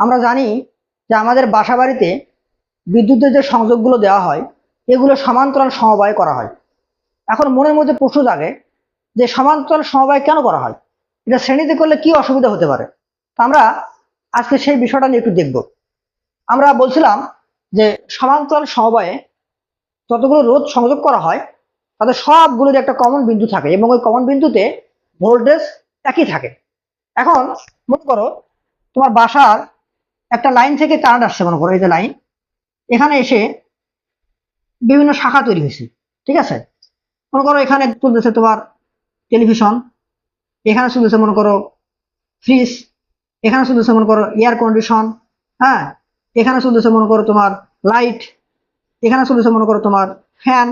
আমরা জানি যে আমাদের বাসা বাড়িতে বিদ্যুতের যে সংযোগগুলো দেওয়া হয়, এগুলো সমান্তরাল সমবায় করা হয়। এখন মনের মধ্যে প্রশ্ন জাগে যে সমান্তরাল সমবায় কেন করা হয়? এটা শ্রেণীতে করলে কি অসুবিধা হতে পারে? তা আমরা আজকে সেই বিষয়টা নিয়ে একটু দেখব। আমরা বলছিলাম যে সমান্তরাল সমবায়ে যতগুলো রোধ সংযোগ করা হয়, তাদের সবগুলোর একটা কমন বিন্দু থাকে এবং ওই কমন বিন্দুতে ভোল্টেজ একই থাকে। এখন মনে করো তোমার বাসার একটা লাইন থেকে কারেন্ট আসছে, মনে করো, এই যে লাইন। এখানে এসে বিভিন্ন শাখা তৈরি হয়েছে, ঠিক আছে? মনে করো, এখানে চলতেছে তোমার টেলিভিশন, এখানে চলতেছে, মনে করো ফ্রিজ এখানে চলতেছে, মনে করো এয়ার কন্ডিশন হ্যাঁ? এখানে চলতেছে, মনে করো, তোমার লাইট এখানে চলতেছে, মনে করো, তোমার ফ্যান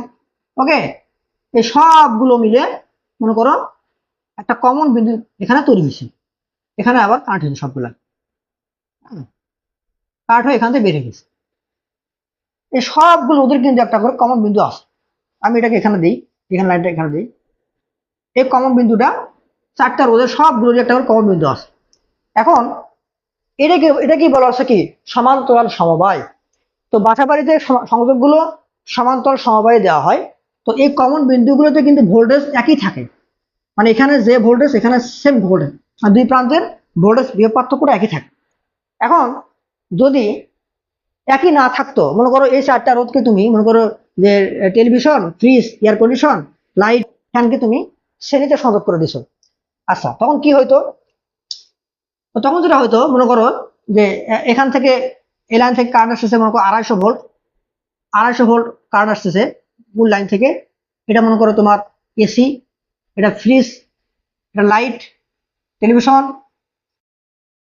ওকে এই সবগুলো মিলে, মনে করো, একটা কমন বিন্দু এখানে তৈরি হয়েছে। এখানে আবার হয়েছে সবগুলা। কাট হয়ে এখান থেকে বেরিয়ে গেছে। এই সবগুলো ওদের কিন্তু একটা করে কমন বিন্দু আছে। আমি এটাকে এখানে দিই, এখানে লাইনটা এখানে দিই। এই কমন বিন্দুটা, চারটা রোদের সবগুলো একটা করে কমন বিন্দু আছে। এখন, এটাকে এটা কি বলা হচ্ছে কি? সমান্তরাল সমবায়। তো বাসা বাড়িতে সংযোগগুলো সমান্তরাল সমবায়ে দেওয়া হয়। তো এই কমন বিন্দুগুলোতে কিন্তু ভোল্টেজ একই থাকে। মানে এখানে যে ভোল্টেজ এখানে সেম ভোল্টেজ দুই প্রান্তের ভোল্টেজ বিয়োগ পার্থক্যটা একই থাকে। এখন যদি একই না থাকতো, মনে করো এই চারটা রোধকে তুমি, মনে করো যে television fridge air condition light ফ্যানকে তুমি শ্রেণীতে সংযোগ করে দিছো। আচ্ছা তখন কি হইতো? তখন যেটা হয়তো মনে করো যে এখান থেকে এই লাইন থেকে কারেন্ট আসতেছে, মনে করো আড়াইশো ভোল্ট আড়াইশো ভোল্ট কারেন্ট আসতেছে, মূল লাইন থেকে। এটা মনে করো তোমার এসি এটা ফ্রিজ এটা লাইট টেলিভিশন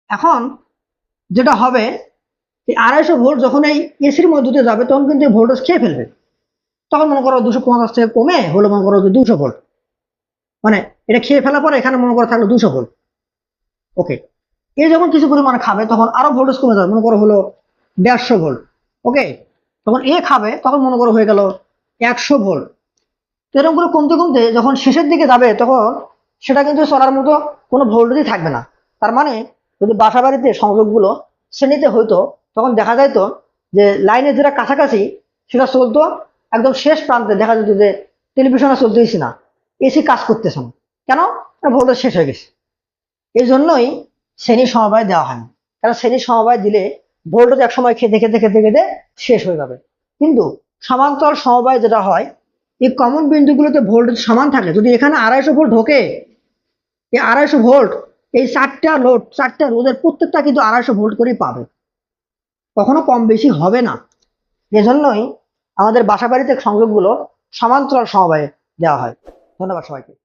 এখন যেটা হবে আড়াইশো ভোল্ট যখন এই এসির মধ্যে দিয়ে যাবে, তখন কিন্তু ভোল্টেজ খেয়ে ফেলবে। তখন মনে করো দুশো পঞ্চাশ থেকে কমে হলো মনে করো যে দুশো ভোল্ট। মানে এটা খেয়ে ফেলার পরে এখানে মনে করো থাকল দুশো ভোল্ট। ওকে এ যখন কিছু পরিমাণে খাবে, তখন আরও ভোল্টেজ কমে যাবে, মনে করো হলো দেড়শো ভোল্ট। ওকে তখন এ খাবে, তখন মনে করো হয়ে গেল একশো ভোল্ট। এরকম করে কমতে কমতে যখন শেষের দিকে যাবে, তখন সেটা কিন্তু চলার মতো কোনো ভোল্টেজই থাকবে না। তার মানে যদি বাসা বাড়িতে সংযোগগুলো শ্রেণীতে হইতো, তখন দেখা যাইতো যে লাইনে যেটা কাছাকাছি সেটা চলতো, একদম শেষ প্রান্তে দেখা যেত যে টেলিভিশনে চলতেইছি না, এসি কাজ করতেছে না। কেন? ভোল্টেজ শেষ হয়ে গেছে। এই জন্যই শ্রেণি সমবায় দেওয়া হয় না। কারণ শ্রেণি সমবায় দিলে ভোল্টেজ এক সময় খেতে খেতে খেতে খেতে শেষ হয়ে যাবে। কিন্তু সমান্তরাল সমবায় যেটা হয়, এই কমন বিন্দুগুলোতে ভোল্টেজ সমান থাকে। যদি এখানে আড়াইশো ভোল্ট ঢোকে, এই আড়াইশো ভোল্ট এই চারটা লোড চারটা রোদের প্রত্যেকটা কিন্তু আড়াইশো ভোল্ট করেই পাবে। কখনো কম বেশি হবে না। এজন্যই আমাদের বাসা বাড়িতে সংযোগগুলো সমান্তরাল সমবায়ে দেওয়া হয়। ধন্যবাদ সবাইকে।